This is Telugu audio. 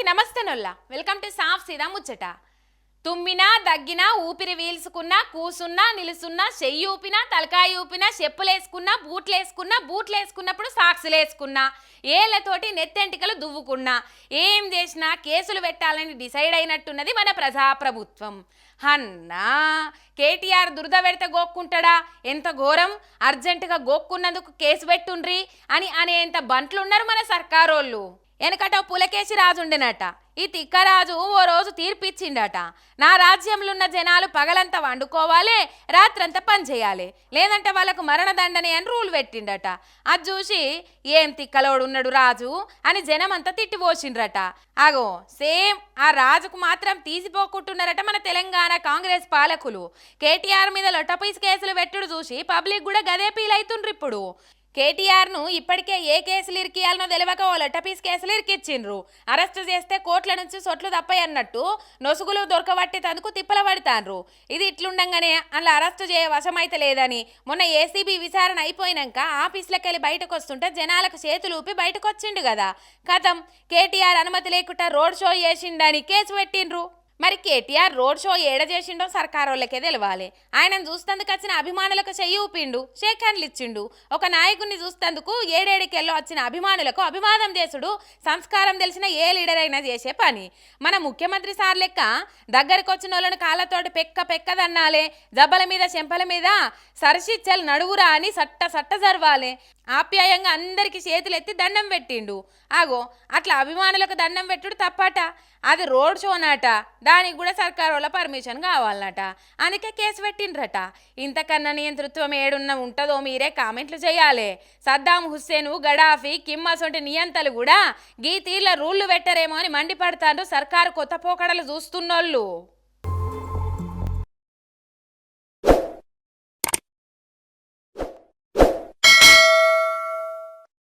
నమస్తేనొల్లా. వెల్కమ్ టు సాఫ్ సీదా ముచ్చట. తుమ్మినా దగ్గినా ఊపిరి వీల్చుకున్నా కూసున్నా నిలుసున్నా చెయ్యి ఊపినా తలకాయ ఊపినా చెప్పులేసుకున్నా బూట్లేసుకున్నా బూట్లేసుకున్నప్పుడు సాక్సులేసుకున్నా ఏళ్ళతోటి నెత్తెంటికలు దువ్వుకున్నా ఏం చేసినా కేసులు పెట్టాలని డిసైడ్ అయినట్టున్నది మన ప్రజాప్రభుత్వం. అన్నా కేటీఆర్ దురద పెడితే గోక్కుంటాడా? ఎంత ఘోరం? అర్జెంటుగా గోక్కున్నందుకు కేసు పెట్టుండ్రి? అని అనేంత బంట్లున్నారు మన సర్కారోళ్ళు. వెనకట పులకేసి రాజుండెనట. ఈ తిక్కరాజు ఓ రోజు తీర్పిచ్చిండట. నా రాజ్యంలో ఉన్న జనాలు పగలంతా వండుకోవాలి రాత్రంతా పని చేయాలి లేదంటే వాళ్ళకు మరణదండనే అని రూల్ పెట్టిండట. అది చూసి ఏం తిక్కలోడు ఉన్నాడు రాజు? అని జనం అంతా తిట్టిపోసిండ్రట. అగో సేమ్ ఆ రాజుకు మాత్రం తీసిపోకుంటున్నారట మన తెలంగాణ కాంగ్రెస్ పాలకులు. కేటీఆర్ మీద లొట్టపీస్ కేసులు పెట్టుడు చూసి పబ్లిక్ కూడా గదే పీలైతుండ్రు ఇప్పుడు కేటీఆర్ను ఇప్పటికే ఏ కేసులు ఇరికియాలనో తెలియక ఓ లెట్టపీస్ కేసులు ఇరికిచ్చిండ్రు. అరెస్ట్ చేస్తే కోట్ల నుంచి సొట్లు తప్పయి అన్నట్టు నొసుగులు దొరకబట్టి తందుకు తిప్పల పడతాన్రు ఇది ఇట్లుండంగానే అందులో అరెస్టు చేయ వశమైతే లేదని మొన్న ఏసీబీ విచారణ అయిపోయినాక ఆఫీసులకు వెళ్ళి బయటకు వస్తుంటే జనాలకు చేతులు ఊపి బయటకు వచ్చిండు కదా. కథం కేటీఆర్ అనుమతి లేకుండా రోడ్ షో చేసిండని కేసు పెట్టిండ్రు. మరి కేటీఆర్ రోడ్ షో ఏడ చేసిండో వాళ్ళకే తెలవాలి. ఆయనను చూస్తందుకు వచ్చిన అభిమానులకు చెయ్యి ఊపిండు షేక్ హ్యాండ్లు ఇచ్చిండు. ఒక నాయకుడిని చూస్తందుకు ఏడేడికెళ్ళో వచ్చిన అభిమానులకు అభివాదం చేసుడు సంస్కారం తెలిసిన ఏ లీడర్ అయినా చేసే పని. మన ముఖ్యమంత్రి సార్ లెక్క దగ్గరకు వచ్చిన వాళ్ళని కాళ్ళతోటి పెక్క పెక్కదన్నాలే జబ్బల మీద చెంపల మీద సరిసిచ్చలు నడువురా అని సట్ట సట్ట జరవాలి. ఆప్యాయంగా అందరికి చేతులెత్తి దండం పెట్టిండు. ఆగో అట్లా అభిమానులకు దండం పెట్టుడు తప్పట. అది రోడ్ షోనట. దానికి కూడా సర్కార్ వాళ్ళ పర్మిషన్ కావాలన్నట అందుకే కేసు పెట్టిండ్రట. ఇంతకన్నా నియంతృత్వం ఏడున్న ఉంటుందో మీరే కామెంట్లు చేయాలి. సద్దాం హుస్సేను గడాఫీ కిమ్ అసొంటి నియంతలు కూడా గీ తీర్ల రూళ్ళు పెట్టరేమో అని మండిపడతారు సర్కారు కొత్త పోకడలు చూస్తున్నోళ్ళు.